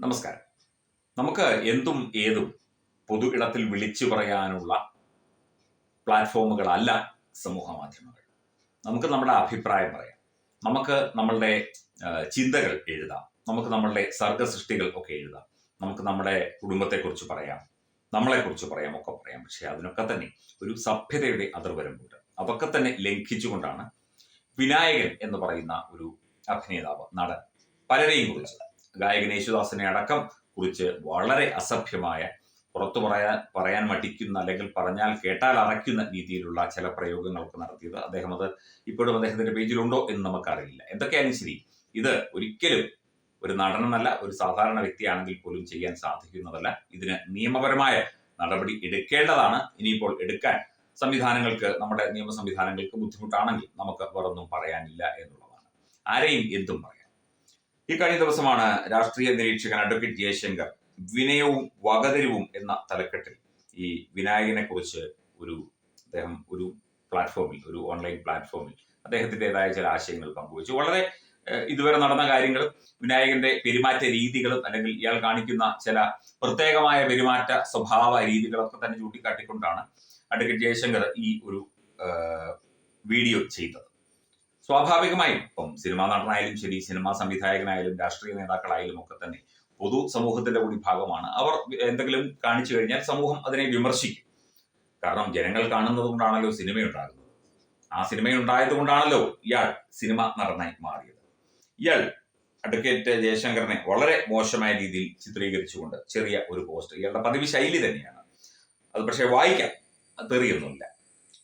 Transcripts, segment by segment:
നമസ്കാരം. നമുക്ക് എന്തും ഏതും പൊതു ഇടത്തിൽ വിളിച്ചു പറയാനുള്ള പ്ലാറ്റ്ഫോമുകളല്ല സമൂഹ മാധ്യമങ്ങൾ. നമുക്ക് നമ്മുടെ അഭിപ്രായം പറയാം. നമുക്ക് നമ്മളുടെ ചിന്തകൾ എഴുതാം. നമുക്ക് നമ്മളുടെ സർഗസൃഷ്ടികൾ ഒക്കെ എഴുതാം. നമുക്ക് നമ്മുടെ കുടുംബത്തെക്കുറിച്ച് പറയാം. നമ്മളെക്കുറിച്ച് പറയാം ഒക്കെ പറയാം. പക്ഷെ അതിനൊക്കെ തന്നെ ഒരു സഭ്യതയുടെ അതിർവരമ്പുണ്ട്. അതൊക്കെ തന്നെ ലംഘിച്ചുകൊണ്ടാണ് വിനായകൻ എന്ന് പറയുന്ന ഒരു അഭിനേതാവ് നടൻ പലരെയും കുറിച്ച്. ഗായകൻ യേശുദാസിനെ അടക്കം കുറിച്ച് വളരെ അസഭ്യമായ പുറത്തു പറയാൻ പറയാൻ മടിക്കുന്ന അല്ലെങ്കിൽ പറഞ്ഞാൽ കേട്ടാൽ അറയ്ക്കുന്ന രീതിയിലുള്ള ചില പ്രയോഗങ്ങളൊക്കെ നടത്തിയത് അദ്ദേഹം അത് ഇപ്പോഴും അദ്ദേഹത്തിന്റെ പേജിലുണ്ടോ എന്ന് നമുക്കറിയില്ല. എന്തൊക്കെയായാലും ശരി ഇത് ഒരിക്കലും ഒരു നടനെന്നല്ല ഒരു സാധാരണ വ്യക്തിയാണെങ്കിൽ പോലും ചെയ്യാൻ സാധിക്കുന്നതല്ല. ഇതിന് നിയമപരമായ നടപടി എടുക്കേണ്ടതാണ്. ഇനിയിപ്പോൾ എടുക്കാൻ സംവിധാനങ്ങൾക്ക് നമ്മുടെ നിയമ സംവിധാനങ്ങൾക്ക് ബുദ്ധിമുട്ടാണെങ്കിൽ നമുക്ക് വേറൊന്നും പറയാനില്ല എന്നുള്ളതാണ്. ആരെയും എന്തും പറയാം. ഈ കഴിഞ്ഞ ദിവസമാണ് രാഷ്ട്രീയ നിരീക്ഷകൻ അഡ്വക്കേറ്റ് ജയശങ്കർ വിനയവും വകതിരിവും എന്ന തലക്കെട്ടിൽ ഈ വിനായകനെ കുറിച്ച് ഒരു അദ്ദേഹം ഒരു പ്ലാറ്റ്ഫോമിൽ ഒരു ഓൺലൈൻ പ്ലാറ്റ്ഫോമിൽ അദ്ദേഹത്തിന്റെതായ ചില ആശയങ്ങൾ പങ്കുവച്ചു. വളരെ ഇതുവരെ നടന്ന കാര്യങ്ങളും വിനായകന്റെ പെരുമാറ്റ രീതികളും അല്ലെങ്കിൽ ഇയാൾ കാണിക്കുന്ന ചില പ്രത്യേകമായ പെരുമാറ്റ സ്വഭാവ രീതികളൊക്കെ തന്നെ ചൂണ്ടിക്കാട്ടിക്കൊണ്ടാണ് അഡ്വക്കേറ്റ് ജയശങ്കർ ഈ ഒരു വീഡിയോ ചെയ്തത്. സ്വാഭാവികമായും ഇപ്പം സിനിമാ നടനായാലും ശരി സിനിമാ സംവിധായകനായാലും രാഷ്ട്രീയ നേതാക്കളായാലും ഒക്കെ തന്നെ പൊതു സമൂഹത്തിന്റെ കൂടി ഭാഗമാണ്. അവർ എന്തെങ്കിലും കാണിച്ചു കഴിഞ്ഞാൽ സമൂഹം അതിനെ വിമർശിക്കും. കാരണം ജനങ്ങൾ കാണുന്നത് കൊണ്ടാണല്ലോ സിനിമ ഉണ്ടാകുന്നത്. ആ സിനിമ ഉണ്ടായത് കൊണ്ടാണല്ലോ ഇയാൾ സിനിമ നടനായി മാറിയത്. ഇയാൾ അഡ്വക്കേറ്റ് ജയശങ്കറിനെ വളരെ മോശമായ രീതിയിൽ ചിത്രീകരിച്ചുകൊണ്ട് ചെറിയ ഒരു പോസ്റ്റ് ഇയാളുടെ പതിവ് ശൈലി തന്നെയാണ്. അത് പക്ഷേ വായിക്കാം തെറിയൊന്നുമില്ല.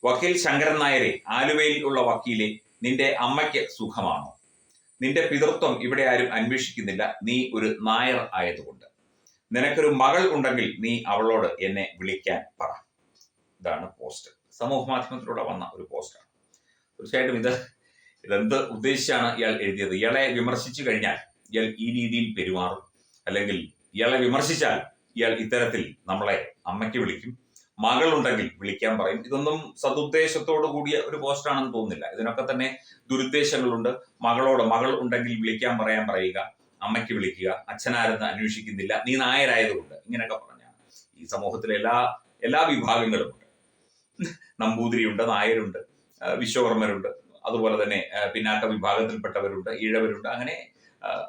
വക്കീൽ ശങ്കരൻ നായരെ ആലുവയിൽ ഉള്ള വക്കീലെ നിന്റെ അമ്മയ്ക്ക് സുഖമാണോ? നിന്റെ പിതൃത്വം ഇവിടെ ആരും അന്വേഷിക്കുന്നില്ല. നീ ഒരു നായർ ആയതുകൊണ്ട്. നിനക്കൊരു മകൾ ഉണ്ടെങ്കിൽ നീ അവളോട് എന്നെ വിളിക്കാൻ പറ. ഇതാണ് പോസ്റ്റ് സമൂഹ മാധ്യമത്തിലൂടെ വന്ന ഒരു പോസ്റ്റാണ് തീർച്ചയായിട്ടും ഇത് ഇതെന്ത് ഉദ്ദേശിച്ചാണ് ഇയാൾ എഴുതിയത്? ഇയാളെ വിമർശിച്ചു കഴിഞ്ഞാൽ ഇയാൾ ഈ രീതിയിൽ പെരുമാറും. അല്ലെങ്കിൽ ഇയാളെ വിമർശിച്ചാൽ ഇയാൾ ഇത്തരത്തിൽ നമ്മളെ അമ്മയ്ക്ക് വിളിക്കും. മകളുണ്ടെങ്കിൽ വിളിക്കാൻ പറയും. ഇതൊന്നും സതുദ്ദേശത്തോടു കൂടിയ ഒരു പോസ്റ്റാണെന്ന് തോന്നുന്നില്ല. ഇതിനൊക്കെ തന്നെ ദുരുദ്ദേശങ്ങളുണ്ട്. മകളോട് മകൾ ഉണ്ടെങ്കിൽ വിളിക്കാൻ പറയാൻ പറയുക അമ്മയ്ക്ക് വിളിക്കുക അച്ഛനാരെന്ന് അന്വേഷിക്കുന്നില്ല നീ നായരായതുകൊണ്ട് ഇങ്ങനെയൊക്കെ പറഞ്ഞാണ് ഈ സമൂഹത്തിലെ എല്ലാ എല്ലാ വിഭാഗങ്ങളും ഉണ്ട് നമ്പൂതിരിയുണ്ട് നായരുണ്ട് വിശ്വകർമ്മരുണ്ട് അതുപോലെ തന്നെ പിന്നാക്ക വിഭാഗത്തിൽപ്പെട്ടവരുണ്ട് ഈഴവരുണ്ട് അങ്ങനെ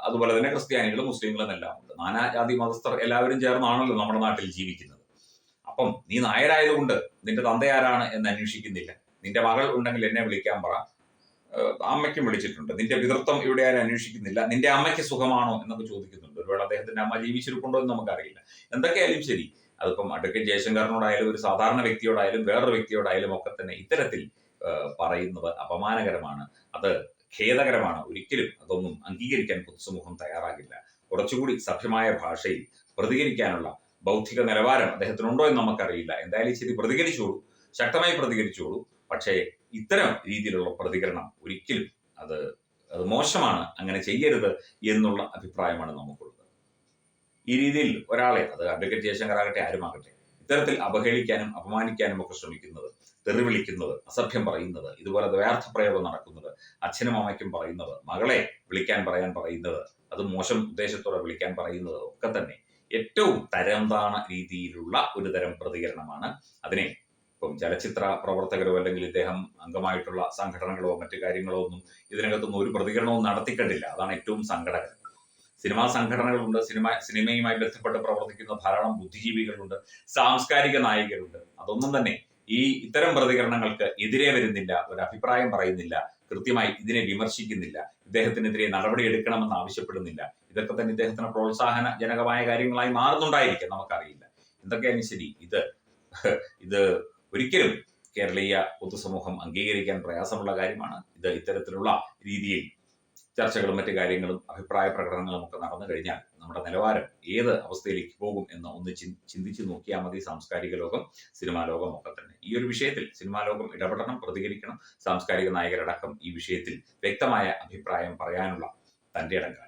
അതുപോലെ തന്നെ ക്രിസ്ത്യാനികളും മുസ്ലിങ്ങളും എല്ലാം ഉണ്ട് നാനാജാതി മതസ്ഥർ എല്ലാവരും ചേർന്നാണല്ലോ നമ്മുടെ നാട്ടിൽ ജീവിക്കുന്നത്. അപ്പം നീ നായരായതുകൊണ്ട് നിന്റെ തന്തയാരാണ് എന്ന് അന്വേഷിക്കുന്നില്ല. നിന്റെ മകൾ ഉണ്ടെങ്കിൽ എന്നെ വിളിക്കാൻ പറ. അമ്മയ്ക്കും വിളിച്ചിട്ടുണ്ട്. നിന്റെ പിതൃത്വം ഇവിടെ ആരും അന്വേഷിക്കുന്നില്ല. നിന്റെ അമ്മയ്ക്ക് സുഖമാണോ എന്നൊക്കെ ചോദിക്കുന്നുണ്ട്. ഒരുപാട് അദ്ദേഹത്തിന്റെ അമ്മ ജീവിച്ചിരിപ്പുണ്ടോ എന്ന് നമുക്കറിയില്ല. എന്തൊക്കെയായാലും ശരി. അതിപ്പം അഡ്വക്കേറ്റ് ജയശങ്കറിനോടായാലും ഒരു സാധാരണ വ്യക്തിയോടായാലും വേറൊരു വ്യക്തിയോടായാലും ഒക്കെ തന്നെ ഇത്തരത്തിൽ പറയുന്നത് അപമാനകരമാണ്. അത് ഖേദകരമാണ്. ഒരിക്കലും അതൊന്നും അംഗീകരിക്കാൻ പൊതുസമൂഹം തയ്യാറാകില്ല. കുറച്ചുകൂടി സഭ്യമായ ഭാഷയിൽ പ്രതികരിക്കാനുള്ള ബൗദ്ധിക നിലവാരം അദ്ദേഹത്തിനുണ്ടോ എന്ന് നമുക്കറിയില്ല. എന്തായാലും ശരി പ്രതികരിച്ചോളൂ. ശക്തമായി പ്രതികരിച്ചോളൂ. പക്ഷേ ഇത്തരം രീതിയിലുള്ള പ്രതികരണം ഒരിക്കലും അത് അത് മോശമാണ് അങ്ങനെ ചെയ്യരുത് എന്നുള്ള അഭിപ്രായമാണ് നമുക്കുള്ളത്. ഈ രീതിയിൽ ഒരാളെ അത് അഡ്വക്കേറ്റ് ജയശങ്കർ ആകട്ടെ ആരുമാകട്ടെ ഇത്തരത്തിൽ അപഹേളിക്കാനും അപമാനിക്കാനും ഒക്കെ ശ്രമിക്കുന്നത് തെറിവിളിക്കുന്നത് അസഭ്യം പറയുന്നത് ഇതുപോലെ ദ്വയാർത്ഥ പ്രയോഗം നടക്കുന്നത് അച്ഛനും അമ്മയ്ക്കും പറയുന്നത് മകളെ വിളിക്കാൻ പറയാൻ പറയുന്നത് അത് മോശം ഉദ്ദേശത്തോടെ വിളിക്കാൻ പറയുന്നത് ഒക്കെ തന്നെ ഏറ്റവും തരം താണ രീതിയിലുള്ള ഒരു തരം പ്രതികരണമാണ്. അതിനെ ഇപ്പം ചലച്ചിത്ര പ്രവർത്തകരോ അല്ലെങ്കിൽ ഇദ്ദേഹം അംഗമായിട്ടുള്ള സംഘടനകളോ മറ്റു കാര്യങ്ങളോ ഒന്നും ഇതിനകത്തൊന്നും ഒരു പ്രതികരണവും നടത്തിക്കണ്ടില്ല. അതാണ് ഏറ്റവും സങ്കടകരം. സിനിമാ സംഘടനകളുണ്ട് സിനിമ സിനിമയുമായി ബന്ധപ്പെട്ട് പ്രവർത്തിക്കുന്ന ധാരാളം ബുദ്ധിജീവികളുണ്ട് സാംസ്കാരിക നായകരുണ്ട്. അതൊന്നും തന്നെ ഈ ഇത്തരം പ്രതികരണങ്ങൾക്ക് എതിരെ വരുന്നില്ല ഒരു അഭിപ്രായം പറയുന്നില്ല കൃത്യമായി ഇതിനെ വിമർശിക്കുന്നില്ല ഇദ്ദേഹത്തിനെതിരെ നടപടി എടുക്കണമെന്ന് ആവശ്യപ്പെടുന്നില്ല. ഇതൊക്കെ തന്നെ ഇദ്ദേഹത്തിന് പ്രോത്സാഹന ജനകമായ കാര്യങ്ങളായി മാറുന്നുണ്ടായിരിക്കാം നമുക്കറിയില്ല. എന്തൊക്കെയാണ് ശരി? ഇത് ഇത് ഒരിക്കലും കേരളീയ പൊതുസമൂഹം അംഗീകരിക്കാൻ പ്രയാസമുള്ള കാര്യമാണ്. ഇത് ഇത്തരത്തിലുള്ള രീതിയിൽ ചർച്ചകളും മറ്റു കാര്യങ്ങളും അഭിപ്രായ പ്രകടനങ്ങളും ഒക്കെ നടന്നു കഴിഞ്ഞാൽ നമ്മുടെ നിലവാരം ഏത് അവസ്ഥയിലേക്ക് പോകും എന്ന് ഒന്ന് ചിന്തിച്ചു നോക്കിയാൽ മതി സാംസ്കാരിക ലോകം സിനിമാ ലോകം ഒക്കെ തന്നെ. ഈ ഒരു വിഷയത്തിൽ സിനിമാ ലോകം ഇടപെടണം പ്രതികരിക്കണം. സാംസ്കാരിക നായകരടക്കം ഈ വിഷയത്തിൽ വ്യക്തമായ അഭിപ്രായം പറയാനുള്ള തന്റെ ഇടം